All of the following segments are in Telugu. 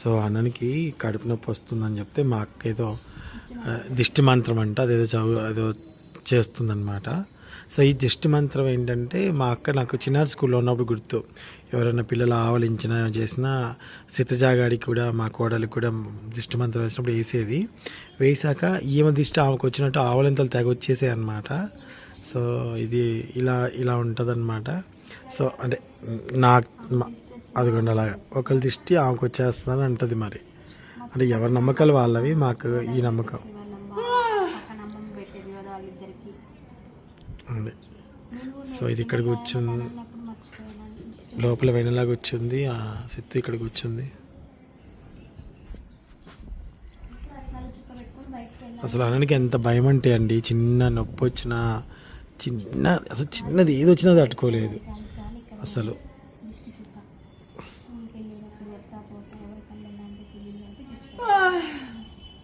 సో అన్ననికి కడుపు నొప్పి వస్తుందని చెప్తే మా అక్క ఏదో దిష్టి మంత్రం అంట అదేదో చదువు అదో చేస్తుందన్నమాట. సో ఈ దిష్టి మంత్రం ఏంటంటే మా అక్క నాకు చిన్నారి స్కూల్లో ఉన్నప్పుడు గుర్తు. ఎవరైనా పిల్లలు ఆవలించిన చేసినా సితజాగాడికి కూడా మా కోడలికి కూడా దిష్టి మంత్రం వేసినప్పుడు వేసేది. వేసాక ఈమె దిష్టి ఆమెకు వచ్చినట్టు ఆవలింతలు తెగ వచ్చేసాయి అనమాట సో ఇది ఇలా ఇలా ఉంటుంది సో అంటే నా మా- అదిగోండి అలాగా. ఒకరి దిష్టి ఆమెకు వచ్చేస్తుందని అంటది మరి. అంటే ఎవరి నమ్మకాలు వాళ్ళవి? మాకు ఈ నమ్మకం. అండి సో ఇది ఇక్కడ కూర్చుంది. లోపల వెనలాగా వచ్చింది ఆ సిత్తు ఇక్కడ కూర్చుంది. అసలు అనడానికి ఎంత భయం అంటే అండి చిన్న నొప్పి వచ్చినా చిన్న అసలు చిన్నది ఏది వచ్చినా తట్టుకోలేదు. అసలు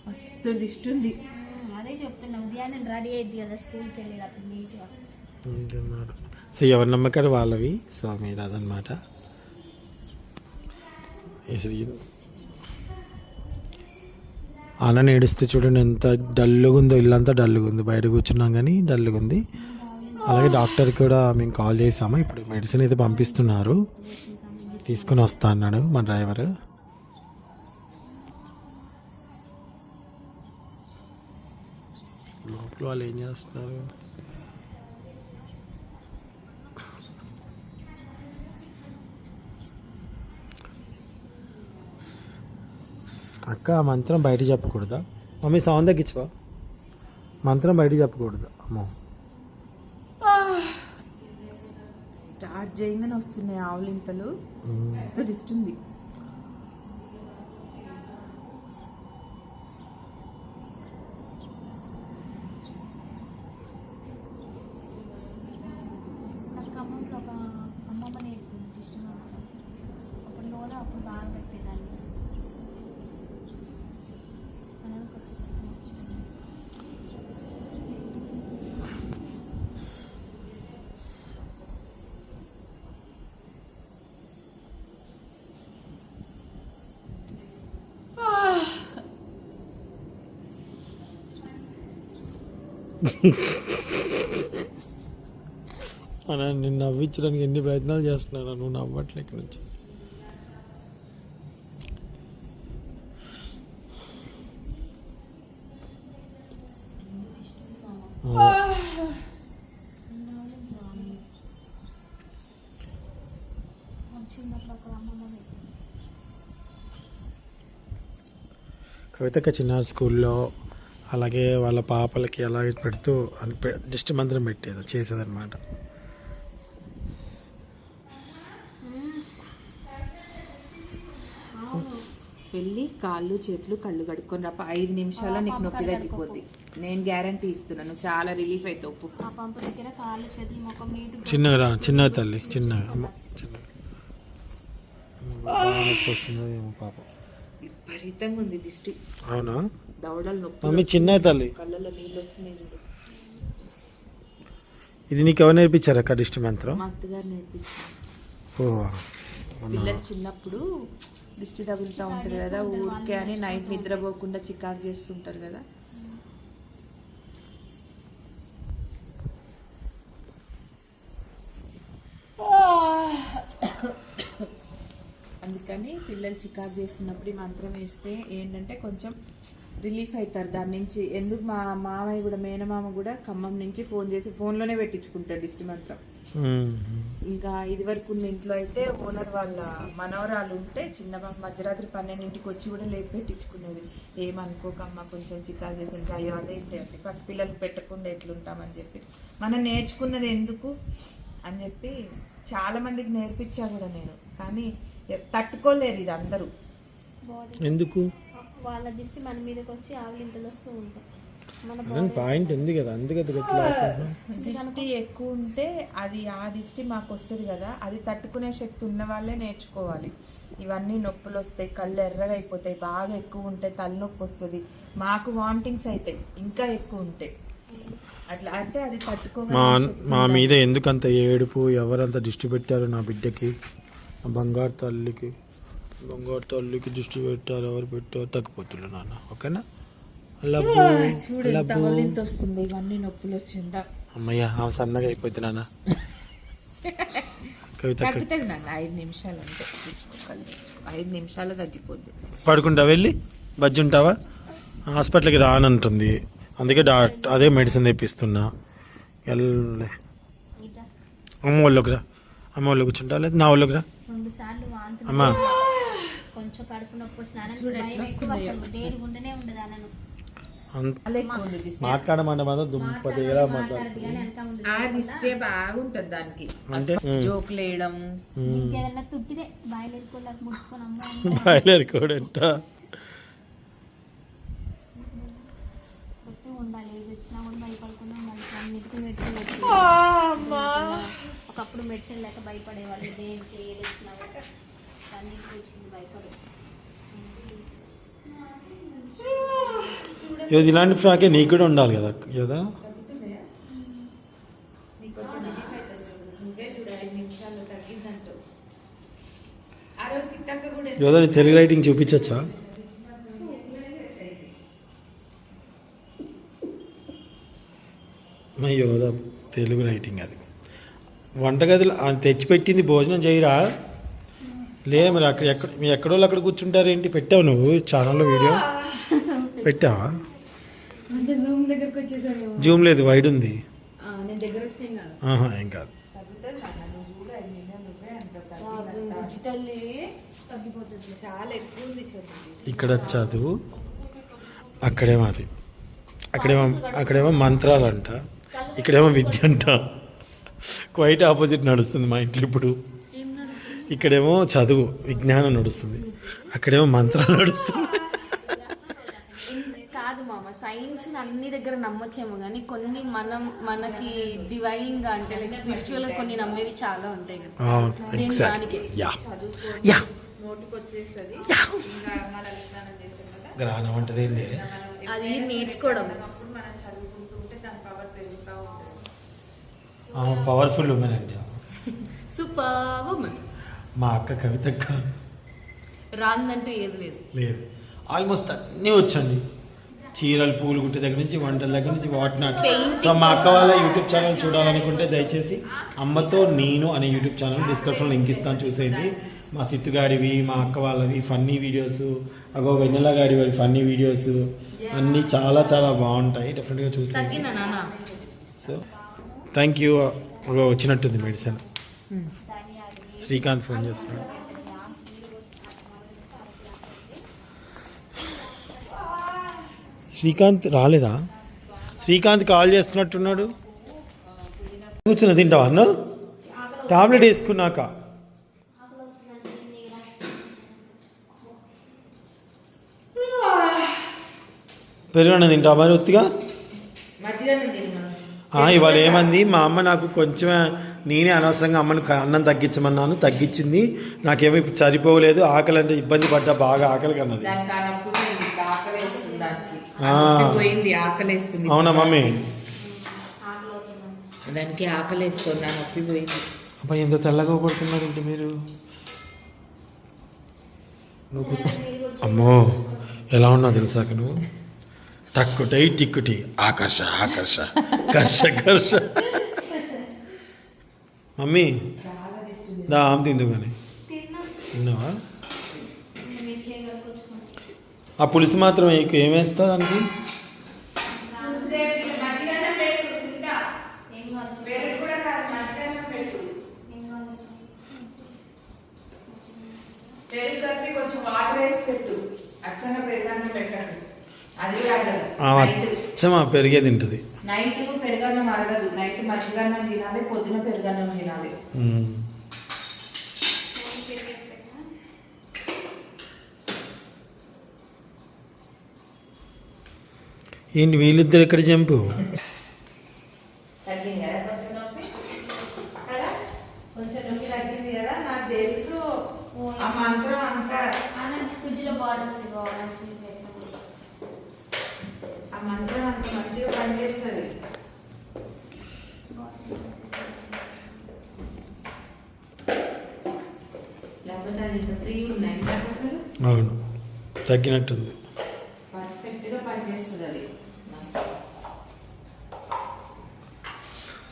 మస్తు అదే చెప్తున్నా ఉదయాన్నే రెడీ అయ్యింది కదా స్కూల్కి వెళ్ళేటప్పుడు నీట్గా. సో ఎవరి నమ్మకాలు వాళ్ళవి? సో మీరు అదనమాట అన్న ఏడుస్తే చూడండి ఎంత డల్లుగా ఉందో ఇల్లంతా డల్లుగా ఉంది. బయట కూర్చున్నాం కానీ డల్లుగా ఉంది. అలాగే డాక్టర్ కూడా మేము కాల్ చేసాము ఇప్పుడు మెడిసిన్ అయితే పంపిస్తున్నారు. తీసుకుని వస్తా అన్నాడు మా డ్రైవర్. లోపల వాళ్ళు ఏం చేస్తున్నారు అక్క ఆ మంత్రం బయట చెప్పకూడదా? మమ్మీ సౌండ్ తగ్గించవా? మంత్రం బయట చెప్పకూడదు? అమ్మో. స్టార్ట్ చేయగానే వస్తున్నాయి ఆవులింతలు. మస్తు దిష్టి ఉంది. అన్న నిన్ను నవ్వించడానికి ఎన్ని ప్రయత్నాలు చేస్తున్నాను నువ్వు నవ్వట్లే ఇక్కడ నుంచి. కవితక ఒక చిన్న స్కూల్లో అలాగే వాళ్ళ పాపలకి అలాగే పెడుతూ అని పె- దిష్టి మంత్రం పెట్టేది చేసేదన్నమాట. వెళ్ళి కాళ్ళు చేతులు కళ్ళు కడుక్కొని రా. ఐదు నిమిషాల్లో నీకు నొప్పి తగ్గిపోద్ది. నేను గ్యారంటీ ఇస్తున్నాను చాలా రిలీఫ్ అవుతావు ఉప్పు చిన్నగా రా. చిన్నగా తల్లి. చిన్నగా. వస్తుందో ఏమో పాపం. విపరీతంగా ఉంది దిష్టి. అవునా? దవడలు నొప్పి చిన్నగా తల్లి. కళ్ళలో నీళ్ళు వస్తున్నాయి చూడు. ఇది నీకు ఎవరు నేర్పించారు అక్క దిష్టి మంత్రం? మా అత్తగారు నేర్పించారు. ఓ పిల్లలు చిన్నప్పుడు దిష్టి తగులుతూ ఉంటుంది కదా ఊరికే అని నైట్ నిద్రపోకుండా చికాకు చేస్తుంటారు కదా. అందుకని పిల్లలు చికాకు చేస్తున్నప్పుడు ఈ మంత్రం వేస్తే ఏంటంటే కొంచెం రిలీఫ్ అవుతారు దాని నుంచి. ఎందుకు మా మామయ్య కూడా మేనమామ కూడా ఖమ్మం నుంచి ఫోన్ చేసి ఫోన్లోనే పెట్టించుకుంటాడు దిష్టి మంత్రం. ఇంకా ఇది వరకు ఉన్న ఇంట్లో అయితే ఓనర్ వాళ్ళ మనవరాలు ఉంటే చిన్న మధ్యరాత్రి పన్నెండింటికి వచ్చి కూడా లేచి పెట్టించుకునేది. ఏమనుకోకమ్మా కొంచెం చికాకు చేసి అయ్యో అదే అంటే పసిపిల్లలు పెట్టకుండా ఎట్లుంటామని చెప్పి. మనం నేర్చుకున్నది ఎందుకు అని చెప్పి చాలా మందికి నేర్పించా కూడా నేను. కానీ తట్టుకోలేరు ఇది అందరూ. ఎందుకు? వాళ్ళ దిష్టి మన మీదకి వచ్చి ఆవులింతలు వస్తూ ఉంటాయి. పాయింట్ ఉంది కదా అందుకే. దిష్టి ఎక్కువ ఉంటే అది ఆ దిష్టి మాకు వస్తుంది కదా అది తట్టుకునే శక్తి ఉన్న వాళ్ళే నేర్చుకోవాలి. ఇవన్నీ నొప్పులు వస్తాయి కళ్ళు ఎర్రగా అయిపోతాయి బాగా ఎక్కువ ఉంటాయి తలనొప్పి వస్తుంది. మాకు వామిటింగ్స్ అవుతాయి ఇంకా ఎక్కువ ఉంటాయి అట్లా అంటే అది మా తట్టుకోవాలి మా మీద ఎందుకంత ఏడుపు ఎవరంత దిష్టి పెట్టారు నా బిడ్డకి బంగారు తల్లికి? బంగారు తల్లికి దృష్టి పెట్టారు ఎవరు పెట్టారు తగ్గిపోతున్నారు నాన్న. ఓకేనా? వస్తుంది ఇవన్నీ నొప్పులు వచ్చిందా? అమ్మయ్య ఆమె సన్నగా అయిపోద్ది నాన్న. తగ్గుతుంది ఐదు నిమిషాలు. ఐదు నిమిషాలు తగ్గిపోద్ది. పడుకుంటావా వెళ్ళి? బజ్జి ఉంటావా? హాస్పిటల్కి రానంటుంది. అందుకే డాక్టర్ అదే మెడిసిన్ తెప్పిస్తున్నా. వెళ్ళలే అమ్మ వాళ్ళకి రా. అమ్మ వాళ్ళు కూర్చుంటా? లేదు నా వాళ్ళకి రా. అమ్మా. కొంచెం కడుపు నొప్పి వచ్చిన అనంత చూడు భయం ఎట్లా ఎక్కువ వస్తున్నాయో. అసలు. దేని ఉండనే ఉండదు అనను. మాట్లాడమంటే మాత్రం బాగుంటది దానికి. అంటే ఇంకేదన్నా తుట్టిదే ముడుచుకొని బాయిలర్ కూడా ఒకప్పుడు మెడిసిన్ లేక భయపడేవాళ్ళు దేనికి ఏది వచ్చినా కూడా అన్నిటికీ వచ్చింది భయపడే ఇది ఇలాంటి ఫ్రాకే నీకు కూడా ఉండాలి కదా కదా యోదా తెలుగు రైటింగ్ చూపించచ్చా? మా యోధ తెలుగు రైటింగ్ అది. వంటగదిలో తెచ్చిపెట్టింది భోజనం చేయరా? లే మరి అక్కడ ఎక్కడ మీ ఎక్కడో అక్కడ కూర్చుంటారేంటి పెట్టావు నువ్వు ఛానల్లో వీడియో పెట్టావా? జూమ్ లేదు వైడ్ ఉంది. ఏం కాదు. ఇక్కడ చదువు అక్కడేమో అది. అక్కడేమో అక్కడేమో మంత్రాలు అంట ఇక్కడేమో విద్య అంట. క్వైట్ ఆపోజిట్ నడుస్తుంది మా ఇంట్లో ఇప్పుడు. ఇక్కడేమో చదువు విజ్ఞానం నడుస్తుంది. అక్కడేమో మంత్రాలు నడుస్తుంది. కాదు మామ సైన్స్ అన్ని దగ్గర నమ్మొచ్చేమో కానీ కొన్ని మనం మనకి డివైన్గా అంటే లైక్ స్పిరిచువల్ కొన్ని నమ్మేవి చాలా ఉంటాయి కదా. యా గ్రహణం అంటే అది నేర్చుకోవడం. పవర్ఫుల్ ఉమెన్ అండి. సూపర్ ఉమెన్ మా అక్క కవితక్క రాందంటూ ఏది లేదు. లేదు. ఆల్మోస్ట్ అన్నీ వచ్చండి చీరలు పూలు గుట్టే దగ్గర నుంచి వంటల దగ్గర నుంచి వాటినాట్. Painting సో మా అక్క వాళ్ళ యూట్యూబ్ ఛానల్ చూడాలనుకుంటే దయచేసి అమ్మతో నేను అనే యూట్యూబ్ ఛానల్ డిస్క్రిప్షన్లో లింక్ ఇస్తాను చూసేయండి. మా సిత్తుగాడివి మా అక్క వాళ్ళవి ఫన్నీ వీడియోస్ అగో వెన్నెల గాడి వారి ఫన్నీ వీడియోస్ అన్నీ చాలా చాలా బాగుంటాయి. డెఫినెట్గా చూసేయండి. సో థ్యాంక్ యూ వచ్చినట్టుంది మెడిసిన్ శ్రీకాంత్ ఫోన్ చేస్తున్నాడు శ్రీకాంత్ రాలేదా? శ్రీకాంత్ కాల్ చేస్తున్నట్టున్నాడు. కూర్చుని తింటావా అన్న? టాబ్లెట్ వేసుకున్నాక. పెరుగన్న తింటావా మరి ఒత్తిగా ఇవాళ ఏమంది? మా అమ్మ నాకు కొంచెం నేనే అనవసరంగా అమ్మని అన్నం తగ్గించమన్నాను తగ్గించింది. నాకేమీ సరిపోలేదు. ఆకలి అంటే ఇబ్బంది పడ్డా బాగా ఆకలి కన్నది. అవునా మమ్మీ? దానికి ఆకలి వేస్తుంది ఆ నొప్పి పోయింది. అబ్బా ఎంత తెల్లగా పడుతున్నారండి మీరు? అమ్మో ఎలా ఉన్నావు తెలుసాక నువ్వు? టక్కుటై టిక్కుటి ఆకర్ష ఆకర్ష కర్ష కర్ష. మమ్మీ దా ఆమె తిందు కానీ. తిన్నావా? ఆ పులుసు మాత్రం ఏ- ఏమేస్తా దానికి? పెరుగు కలిపి కొంచెం వాటర్ వేసి పెట్టు. అచ్చంగా పెరుగన్నం పెట్టండి అది అచ్చమా పెరిగే తింటుంది. నైట్ పెరుగన్నం అరగదు. నైట్ మజ్జిగన్నం తినాలి పొద్దున పెరుగన్నం తినాలి. ఏంటి వీళ్ళిద్దరు ఎక్కడ జంపు? ఆ మంత్రం అంతా. బాటిల్స్ ఆ మంత్రం అంత మంచిగా పనిచేస్తుంది. అవును. తగ్గినట్టుంది.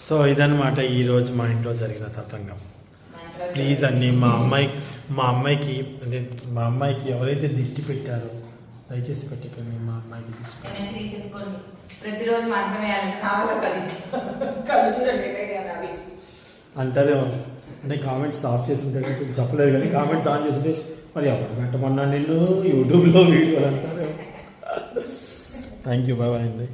సో ఇదన్నమాట ఈరోజు మా ఇంట్లో జరిగిన తతంగం. ప్లీజ్ అండి మా అమ్మాయి మా అమ్మాయికి అంటే మా అమ్మాయికి ఎవరైతే దిష్టి పెట్టారో దయచేసి పెట్టకండి మా అమ్మాయికి తీసేసుకోండి. ప్రతిరోజు అంటే కామెంట్స్ ఆఫ్ చేసుకుంటే కొంచెం చెప్పలేదు కానీ కామెంట్స్ ఆన్ చేస్తుంటే మరి ఎవరు పెట్టమన్నా నిన్ను? యూట్యూబ్లో వీడియోలు అంటారు థ్యాంక్ యూ బాయ్ అండి.